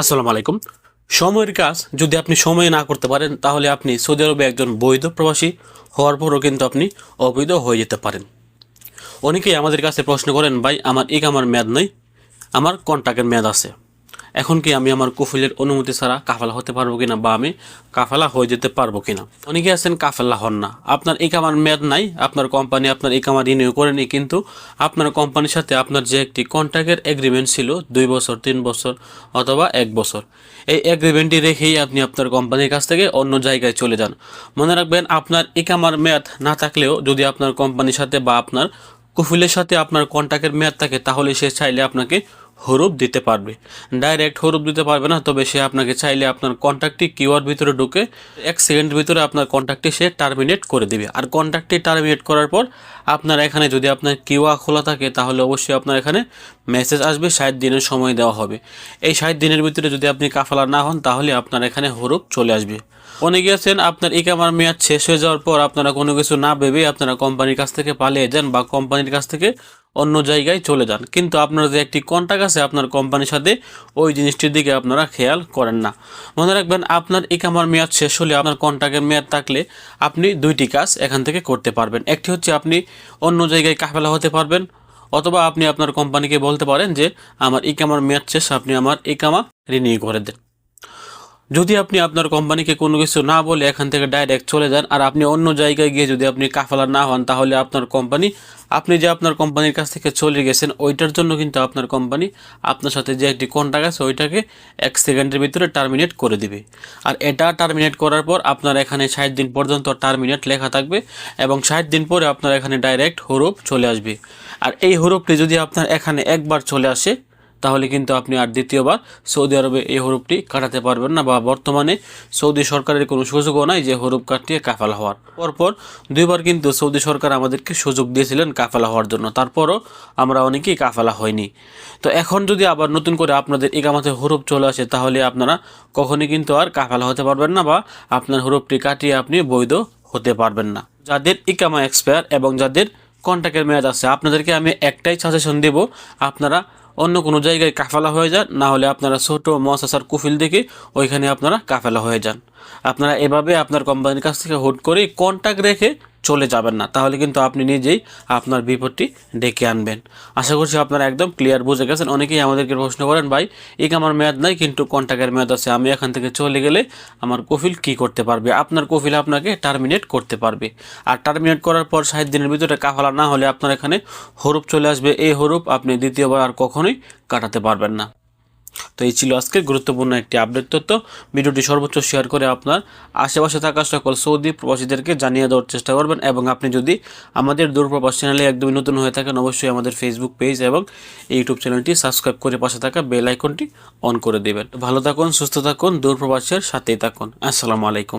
আসসালামু আলাইকুম। সময়ের কাজ, যদি আপনি সময়ে না করতে পারেন, তাহলে আপনি সৌদি আরবে একজন বৈধ প্রবাসী হওয়ার পরও কিন্তু আপনি অবৈধ হয়ে যেতে পারেন। অনেকেই আমাদের কাছে প্রশ্ন করেন, ভাই, আমার এক আমার মেয়াদ নেই, আমার কন্ট্রাক্টের মেয়াদ আছে। এখন কি আমি আমার কুফিলের অনুমতি ছাড়া কাফালা হতে পারব কিনা বা আমি কাফালা হয়ে যেতে পারব কিনা? অনেকে আছেন কাফালা হন না। আপনার এই কামার মেয়াদ নাই, আপনার কোম্পানি আপনার এই কামার রিনিউ করেনি, কিন্তু আপনার কোম্পানির সাথে আপনার যে একটি কন্ট্রাক্টের এগ্রিমেন্ট ছিল, দুই বছর, তিন বছর অথবা এক বছর, এই এগ্রিমেন্টটি রেখেই আপনি আপনার কোম্পানির কাছ থেকে অন্য জায়গায় চলে যান। মনে রাখবেন, আপনার ইকামার মেয়াদ না থাকলেও যদি আপনার কোম্পানির সাথে বা আপনার কুফিলের সাথে আপনার কন্ট্যাক্টের মেয়াদ থাকে, তাহলে সে চাইলে আপনাকে হরুপ দিতে পারবে। ডাইরেক্ট হরুপ দিতে পারবে না, তবে সে আপনাকে চাইলে আপনার কন্ট্যাক্টটি কিউআর ভিতরে ঢুকে এক সেকেন্ডের ভিতরে আপনার কন্ট্যাক্টটি সে টার্মিনেট করে দিবে। আর কন্ট্যাক্টটি টার্মিনেট করার পর আপনার এখানে যদি আপনার কিউআর খোলা থাকে, তাহলে অবশ্যই আপনার এখানে মেসেজ আসবে, ষাট দিনের সময় দেওয়া হবে। এই ষাট দিনের ভিতরে যদি আপনি কাফালা না হন, তাহলে আপনার এখানে হরুপ চলে আসবে। অনেকে আছেন, আপনার ইকামার মেয়াদ শেষ হয়ে যাওয়ার পর আপনারা কোনো কিছু না ভেবে আপনারা কোম্পানির কাছ থেকে পালিয়ে যান বা কোম্পানির কাছ থেকে অন্য জায়গায় চলে যান। কিন্তু আপনার যে একটি কন্ট্যাক্ট আছে আপনার কোম্পানির সাথে, ওই জিনিসটির দিকে আপনারা খেয়াল করেন না। মনে রাখবেন, আপনার ইকামার মেয়াদ শেষ হলে আপনার কন্ট্যাক্টের মেয়াদ থাকলে আপনি দুইটি কাজ এখান থেকে করতে পারবেন। একটি হচ্ছে আপনি অন্য জায়গায় কাফেলা হতে পারবেন, অথবা আপনি আপনার কোম্পানিকে বলতে পারেন যে, আমার ইকামার মেয়াদ শেষ, আপনি আমার ইকামা রিনিউ করে দেন। যদি আপনি আপনার কোম্পানিকে কোনো কিছু না বলে এখান থেকে ডাইরেক্ট চলে যান আর আপনি অন্য জায়গায় গিয়ে যদি আপনি কাফালা না হন, তাহলে আপনার কোম্পানি, আপনি যে আপনার কোম্পানির কাছ থেকে চলে গেছেন, ওইটার জন্য কিন্তু আপনার কোম্পানি আপনার সাথে যে একটি কন্ট্রাক্ট আছে, ওইটাকে এক সেকেন্ডের ভিতরে টার্মিনেট করে দিবে। আর এটা টার্মিনেট করার পর আপনার এখানে ষাট দিন পর্যন্ত টার্মিনেট লেখা থাকবে এবং ষাট দিন পরে আপনার এখানে ডাইরেক্ট হরুপ চলে আসবে। আর এই হরুপটি যদি আপনার এখানে একবার চলে আসে তাহলে কিন্তু আপনি আর দ্বিতীয়বার সৌদি আরবে এই হরুপটি কাটাতে পারবেন না বা বর্তমানে সৌদি সরকারের কোনো সুযোগও নাই যে হরুপ কাটিয়ে কাফালা হওয়ার। পরপর দুইবার কিন্তু সৌদি সরকার আমাদেরকে সুযোগ দিয়েছিলেন কাফালা হওয়ার জন্য। তারপরও আমরা অনেকেই কাফালা হয়নি। তো এখন যদি আবার নতুন করে আপনাদের একামাতে হরুপ চলে আসে, তাহলে আপনারা কখনই কিন্তু আর কাফালা হতে পারবেন না বা আপনার হরুপটি কাটিয়ে আপনি বৈধ হতে পারবেন না। যাদের ইকামা এক্সপায়ার এবং যাদের কন্ট্যাক্টের মেয়াদ আছে, আপনাদেরকে আমি একটাই সাজেশন দেব, আপনারা অন্য কোনো জায়গায় কাফেলা হয়ে যান, না হলে আপনারা ছোট মহাসাসার কুফিল দেখে ওইখানে আপনারা কাফেলা হয়ে যান। আপনারা এভাবে আপনার কোম্পানির কাছ থেকে হোট করে কন্ট্যাক্ট রেখে চলে যাবেন না। তাহলে কিন্তু আপনি নিজেই আপনার বিপদটি ডেকে আনবেন। আশা করছি আপনারা একদম ক্লিয়ার বুঝে গেছেন। অনেকেই আমাদেরকে প্রশ্ন করেন, ভাই এক আমার মেয়াদ নাই? কিন্তু কন্ট্যাক্টের মেয়াদ আছে। আমি এখান থেকে চলে গেলে আমার কফিল কি করতে পারবে? আপনার কফিল আপনাকে টার্মিনেট করতে পারবে। আর টার্মিনেট করার পর ষাট দিনের ভিতরে কাফালা না হলে আপনার এখানে হরুপ চলে আসবে। এই হরুপ আপনি দ্বিতীয়বার আর কখনোই কাটাতে পারবেন না। তো এই ছিল আজকের গুরুত্বপূর্ণ একটি আপডেট তথ্য। ভিডিওটি সর্বোচ্চ শেয়ার করে আপনার আশেপাশে থাকা সকল সৌদি প্রবাসীদেরকে জানিয়ে দেওয়ার চেষ্টা করবেন এবং আপনি যদি আমাদের দূরপ্রবাস চ্যানেলে একদমই নতুন হয়ে থাকেন, অবশ্যই আমাদের ফেসবুক পেজ এবং ইউটিউব চ্যানেলটি সাবস্ক্রাইব করে পাশে থাকা বেল আইকনটি অন করে দেবেন। ভালো থাকুন, সুস্থ থাকুন, দূরপ্রবাসের সাথেই থাকুন। আসসালামু আলাইকুম।